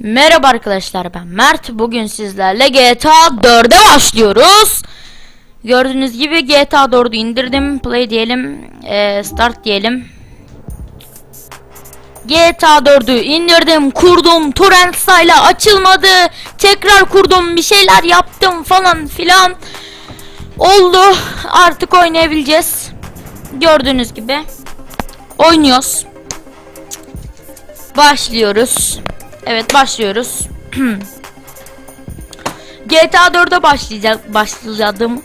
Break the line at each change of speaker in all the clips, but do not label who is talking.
Merhaba arkadaşlar ben Mert. Bugün sizlerle GTA 4'e başlıyoruz. Gördüğünüz gibi GTA 4'ü indirdim. Play diyelim. eee, start diyelim. GTA 4'ü indirdim, kurdum. Torrent style açılmadı. Tekrar kurdum, bir şeyler yaptım falan filan. Oldu. Artık oynayabileceğiz. Gördüğünüz gibi. Oynuyoruz. Başlıyoruz. Evet başlıyoruz. GTA 4'e başlayacak başlayadım.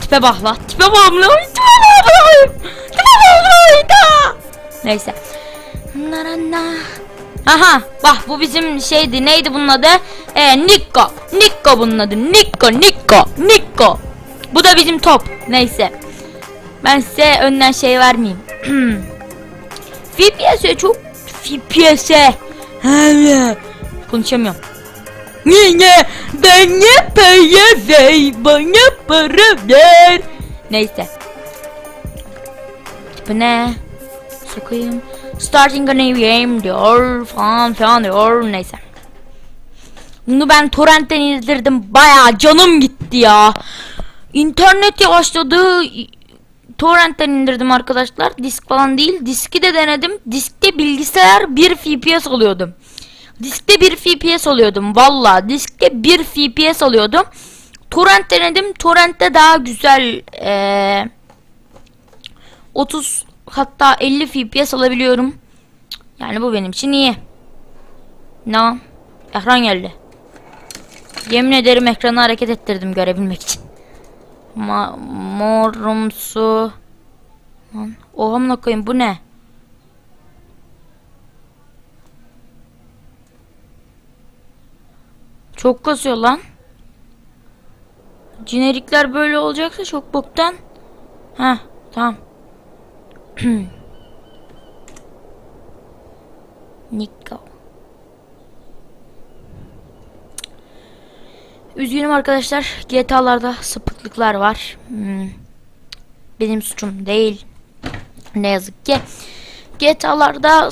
Tipe bak la. Tipe bak. Tipe bak la. Tipe bak la. Neyse. Aha bak bu bizim şeydi neydi bunun adı? Ee, Nikko. Nikko bunun adı. Nikko Nikko Nikko. Bu da bizim top. Neyse. Ben size önden şey vermeyeyim. FPS'e çok FPS'e konuşamıyorum. Niye bana para ver bana para ver. Neyse. Bu ne? Sokayım. Starting a new game diyor falan falan diyor neyse. Bunu ben torrentten indirdim baya canım gitti ya. İnternet yavaşladı Torrent'ten indirdim arkadaşlar. Disk falan değil. Diski de denedim. Diskte bilgisayar 1 FPS alıyordum. Diskte 1 FPS alıyordum. Valla diskte 1 FPS alıyordum. Torrent denedim. Torrent'te daha güzel ee, 30 hatta 50 FPS alabiliyorum. Yani bu benim için iyi. Ne? Ekran geldi. Yemin ederim ekranı hareket ettirdim görebilmek için. Ma morumsu. Lan oha amına koyayım bu ne? Çok kasıyor lan. Jenerikler böyle olacaksa çok boktan. Ha tamam. Nico. Üzgünüm arkadaşlar. GTA'larda sapıklıklar var. Hmm. Benim suçum değil. Ne yazık ki. GTA'larda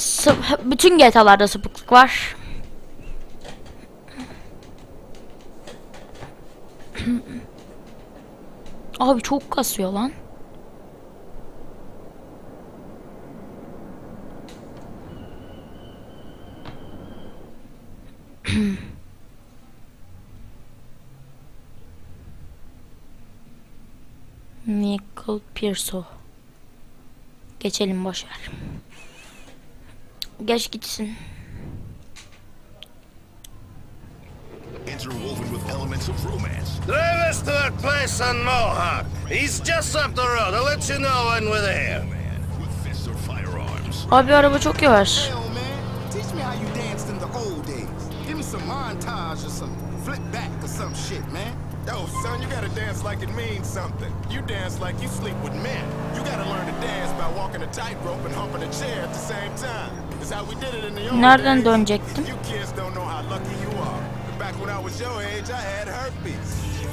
bütün GTA'larda sapıklık var. Abi çok kasıyor lan. Pearso. Geçelim boşver. Geç gitsin.
interwoven with elements of romance.
Drive us to our place on Mohawk. He's just up the road. I'll let you know when we're there.
Abi araba çok yavaş.
Teach me how you danced in the old days. Give me some montage or some flip back or some shit, man.
Yo, son, you gotta dance like it means something. You dance like you sleep with men. You gotta learn to dance by walking a tightrope and humping a chair at the same time. It's how we did it in the old
Nereden
days.
dönecektim?
You kids don't know how lucky you are. Back when I was your age, I had herpes.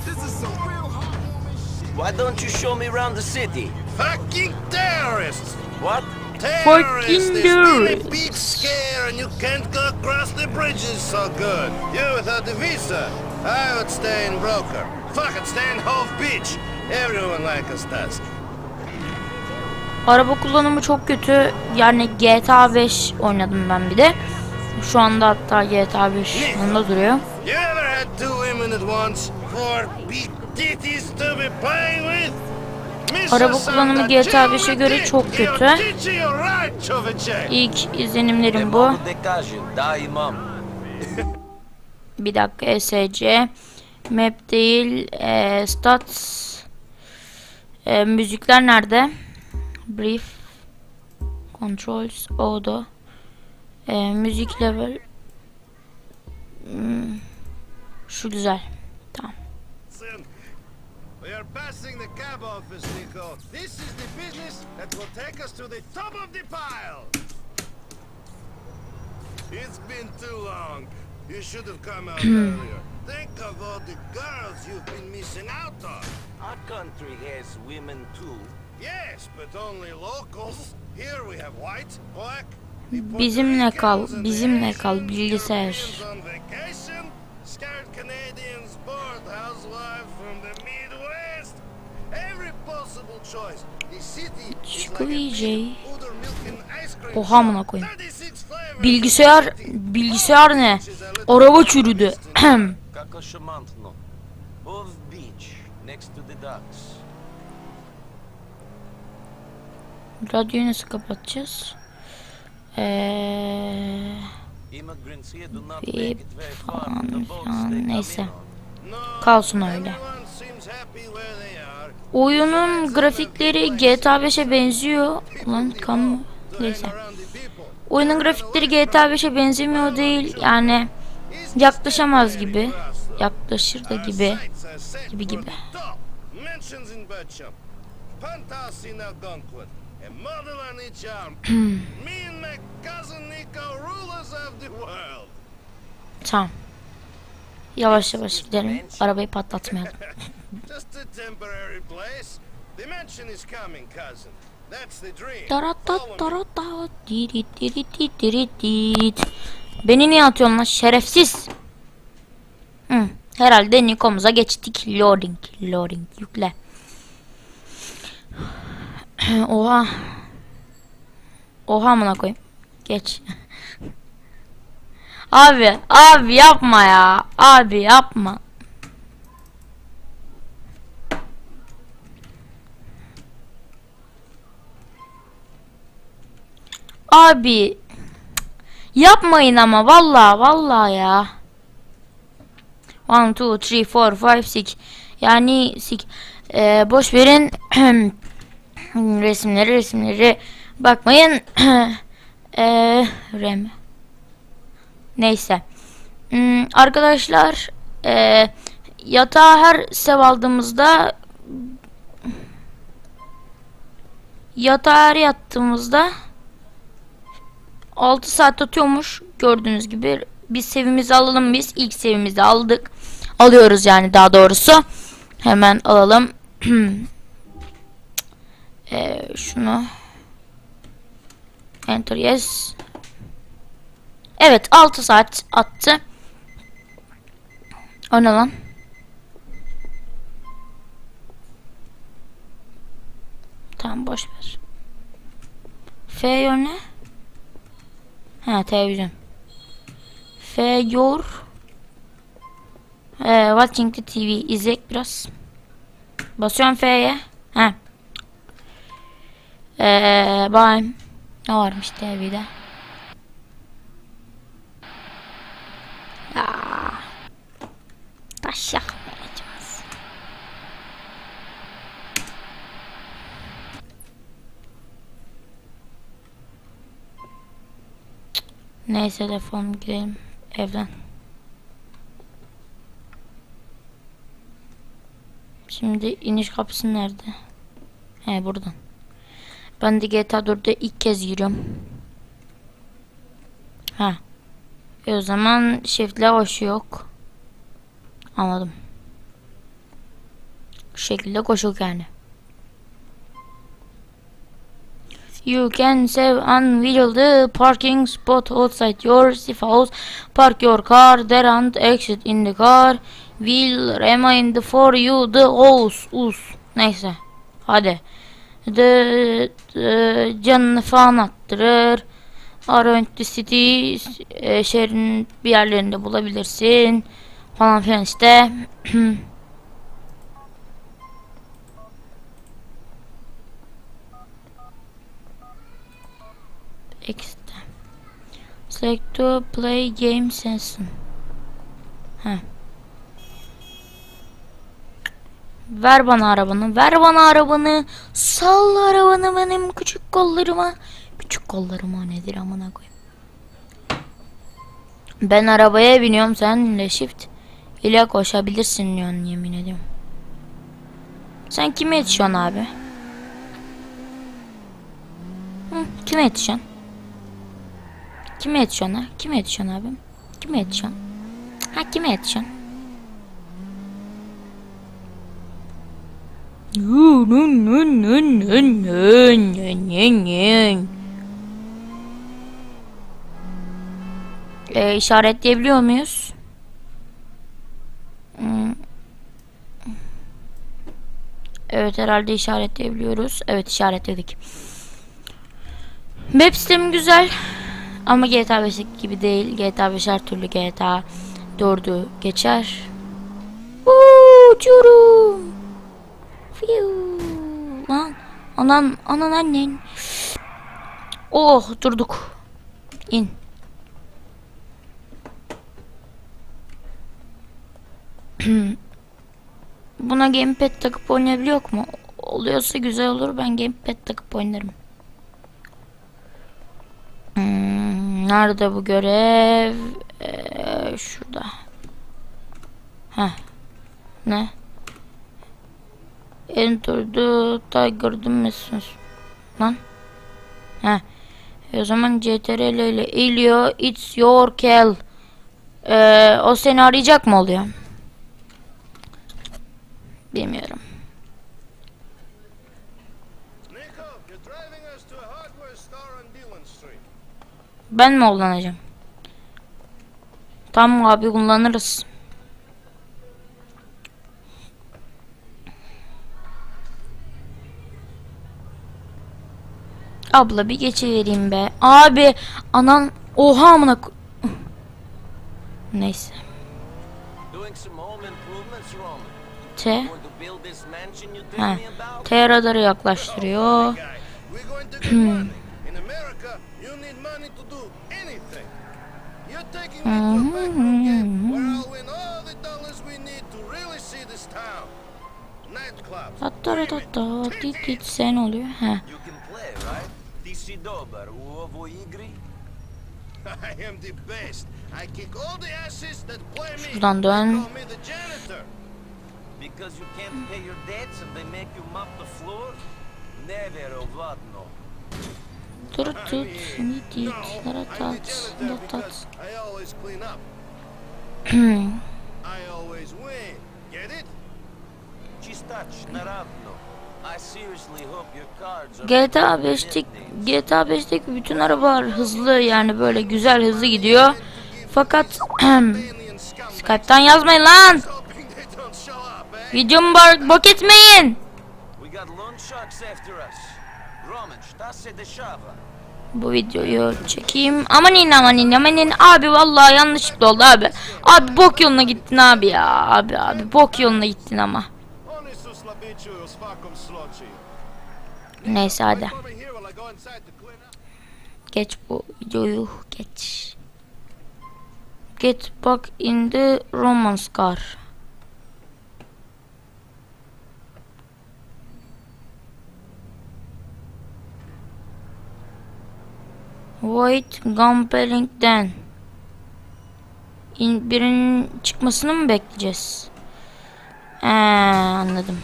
This is some real heartwarming.
Why don't you show me around the city?
Fucking terrorists!
What?
Terrorists!
Fucking
There's a
terrorists.
big scare and you can't go across the bridges so good. You without the visa. I would stay in Broker. Fucking stay in Hove Beach. Everyone like us does.
Araba kullanımı çok kötü. Yani GTA 5 oynadım ben bir de. Şu anda hatta GTA 5 yanında duruyor.
You ever had two women at once? Four big titties to be playing with?
Araba kullanımı GTA 5'e göre çok kötü. İlk izlenimlerim bu. Bir dakika ESC. Map değil. E, stats. E, müzikler nerede? Brief. Controls. Auto. E, müzik level. Hmm, Şu güzel.
We are passing the cab office, Nico. This is the business that will take us to the top of the pile. It's been too long. You should have come out earlier. Think of all the girls you've been missing out on.
Our country has women too.
Yes, but only locals. Here we have white, black,
Bizimle kal, bizimle kal bilgisayar.
On vacation, scared Canadians bored housewife from the Midwest. Every possible choice. The city is like a
Squeegee. Oha amına koyayım. Bilgisayar bilgisayar ne? Araba çürüdü. Radyoyu nasıl kapatacağız? Eee... falan
filan
neyse. Kalsın öyle. Oyunun grafikleri GTA 5'e benziyor. Ulan kan mı? Neyse. Oyunun grafikleri GTA 5'e benzemiyor değil. Yani yaklaşamaz gibi. Yaklaşır da gibi. Gibi gibi. tamam. Yavaş yavaş gidelim. Arabayı patlatmayalım. Beni niye atıyorsun lan şerefsiz? Hı, herhalde Niko'muza geçtik. Loading, loading yükle. Oha. Oha amına koyayım. Geç. abi, abi yapma ya. Abi yapma. Abi yapmayın ama vallahi vallahi ya. 1 2 3 4 5 6 yani sik Ee, boş verin. Resimleri resimleri bakmayın. Ee, rem. Neyse. Hmm, arkadaşlar ee, yatağı her sev aldığımızda yatağı her yattığımızda 6 saat atıyormuş gördüğünüz gibi. Biz sevimizi alalım biz. ilk sevimizi aldık. Alıyoruz yani daha doğrusu. Hemen alalım. Ee, şunu. Enter yes. Evet 6 saat attı. O ne lan? Tamam boş ver. F ne? Ha televizyon. F your ee, watching the TV izlek biraz. Basıyorum F'ye. Ha. Ee, bakayım. Ne varmış TV'de? Neyse defol gidelim evden. Şimdi iniş kapısı nerede? He buradan. Ben de GTA 4'te ilk kez giriyorum. Ha. E o zaman shift'le hoş yok. Anladım. Bu şekilde koşuk yani. You can save unveiled parking spot outside your safe house. Park your car there and exit in the car. Will remind for you the house. Us. Neyse. Hadi. The, the canını. Around the city e, şehrin bir yerlerinde bulabilirsin. Falan filan işte. X'de. Select to play game session. Heh. Ver bana arabanı. Ver bana arabanı. Salla arabanı benim küçük kollarıma. Küçük kollarıma nedir amına koyayım. Ben arabaya biniyorum sen shift ile koşabilirsin diyorsun yemin ediyorum. Sen kime yetişiyorsun abi? Hı, kime yetişiyorsun? Kime yetişiyorsun ha? Kime yetişiyorsun abim? Kime yetişiyorsun? Ha kime yetişiyorsun? Ee, işaretleyebiliyor muyuz? Hmm. Evet herhalde işaretleyebiliyoruz. Evet işaretledik. Map sistemi güzel. Ama GTA 5 gibi değil. GTA 5 her türlü GTA 4'ü geçer. Uuu, Uçuyorum. Fiu. Lan. Anan, anan annen. Oh durduk. İn. Buna gamepad takıp oynayabiliyor mu? Oluyorsa güzel olur. Ben gamepad takıp oynarım. Hmm, nerede bu görev? Ee, şurada. Heh. Ne? Enter the Tiger Dimensions. Lan. Heh. E o zaman CTRL ile Ilio it's your kill. Ee, o seni arayacak mı oluyor? Bilmiyorum.
Nico, you're driving us to a hardware store on Dillon Street.
Ben mi kullanacağım? Tamam abi kullanırız. Abla bir geçivereyim be. Abi anan oha amına Neyse. T. Ha. T radarı yaklaştırıyor.
to do anything. You're taking me to a mm-hmm, backroom game mm-hmm. where I'll win all the dollars we need to really see this town. Nightclubs,
Tattara tatta tit tit sen oluyor. He.
You can play, right? Ti si dobar u ovoj igri?
I am the best. I kick all the asses that play me.
Şuradan
They
dön.
call me the janitor.
Because you can't pay your debts and they make you mop the floor? Never ovladno.
Dur tut,
ni dit, ratat, datat.
GTA 5'lik GTA 5'teki bütün arabalar hızlı yani böyle güzel hızlı gidiyor. Fakat Skype'tan yazmayın lan. Videomu bak, bak etmeyin. Bu videoyu çekeyim. Amanin amanin amanin abi vallahi yanlışlıkla oldu abi. Abi bok yoluna gittin abi ya. Abi abi bok yoluna gittin ama. Neyse hadi. Geç bu videoyu geç. Get back in the romance car. Wait Gumpeling'den. İn, birinin çıkmasını mı bekleyeceğiz? He, anladım.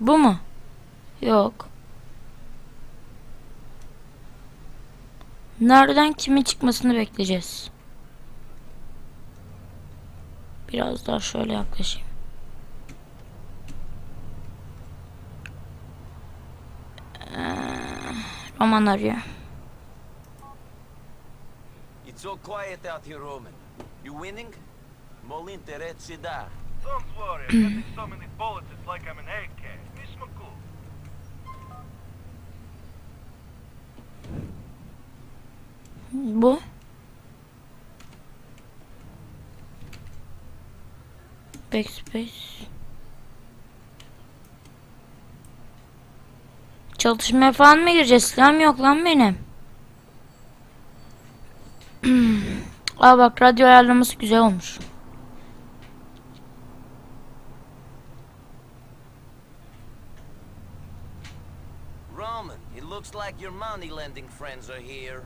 Bu mu? Yok. Nereden kimin çıkmasını bekleyeceğiz? Biraz daha şöyle yaklaşayım. Ee, Roman arıyor.
It's so quiet out here, Roman. You winning? Molin da.
Don't worry, I'm getting so many bullets, it's like I'm an AK.
Bu. Backspace. Çalışmaya falan mı gireceğiz? Silahım yok lan benim. Aa bak radyo ayarlaması güzel olmuş.
Looks like your money lending friends are here.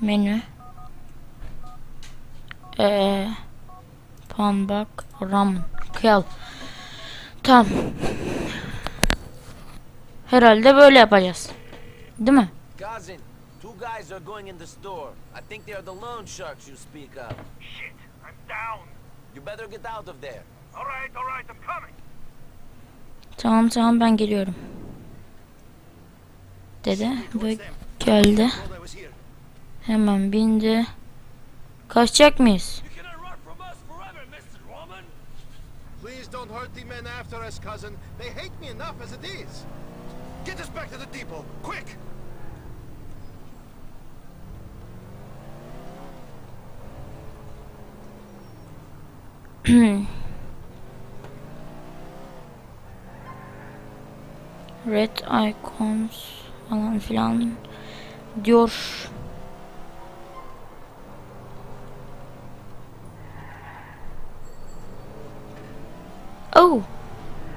Menü. Ee, pan bak ramen. Kıyal. Tamam. Herhalde böyle yapacağız. Değil mi?
Cousin, two guys are going in the store. I think they are the loan sharks you speak of.
Shit, I'm down.
You better get out of there.
Alright, alright, I'm coming.
Tamam tamam ben geliyorum. Dede ve geldi.
Told I was here.
Hemen bindi. Kaçacak mıyız?
Please don't hurt the men after us, cousin. They hate me enough as it is. Get us back to the depot, quick!
Red icons falan filan diyor. Oh,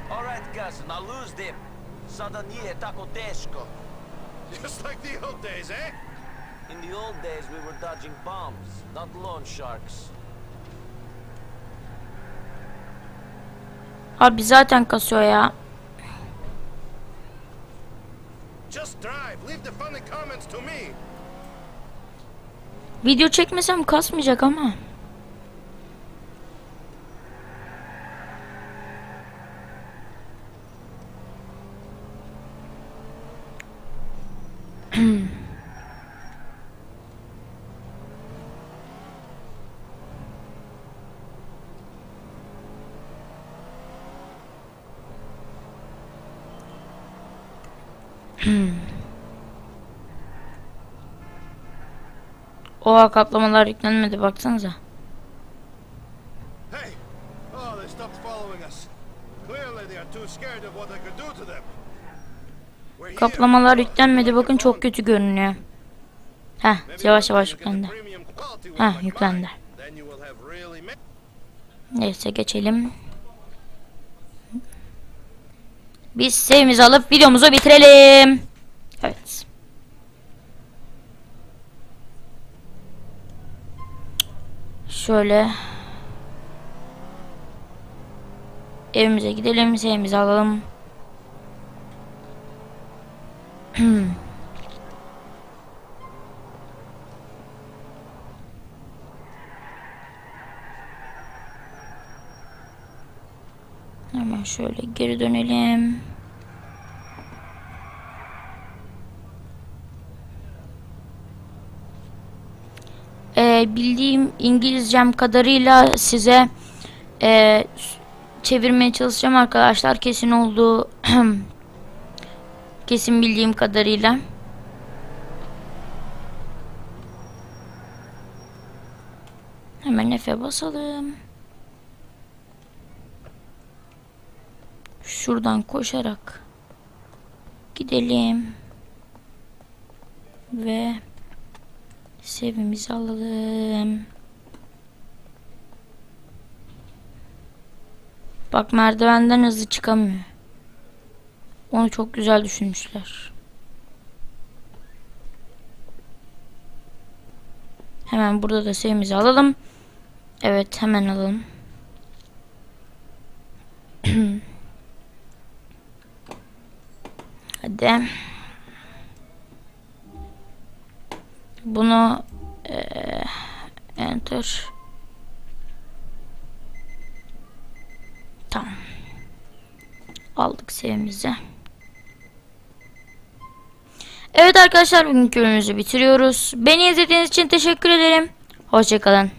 Alright, cousin, I'll lose them. Sada nije tako teško.
Just like the old days, eh?
In the old days, we were dodging bombs, not loan sharks.
abi zaten kasıyor ya.
Just drive. Leave the funny comments to me.
Video çekmesem kasmayacak ama. Oha kaplamalar yüklenmedi baksanıza.
Hey! Oh, they stopped following us. Clearly they are too scared of what I could do to them.
Kaplamalar yüklenmedi bakın çok kötü görünüyor. Heh yavaş yavaş yüklendi. Heh yüklendi. Neyse geçelim. Biz sevimizi alıp videomuzu bitirelim. Evet. Şöyle. Evimize gidelim. Sevimizi alalım. Hemen şöyle geri dönelim. Ee, bildiğim İngilizcem kadarıyla size s- çevirmeye çalışacağım arkadaşlar. Kesin olduğu kesin bildiğim kadarıyla. Hemen F'e basalım. Şuradan koşarak gidelim ve sevimizi alalım. Bak merdivenden hızlı çıkamıyor. Onu çok güzel düşünmüşler. Hemen burada da sevimizi alalım. Evet hemen alalım. Hadi. Bunu eee, enter. Tamam. Aldık sevimizi. Evet arkadaşlar bugünkü bölümümüzü bitiriyoruz. Beni izlediğiniz için teşekkür ederim. Hoşçakalın.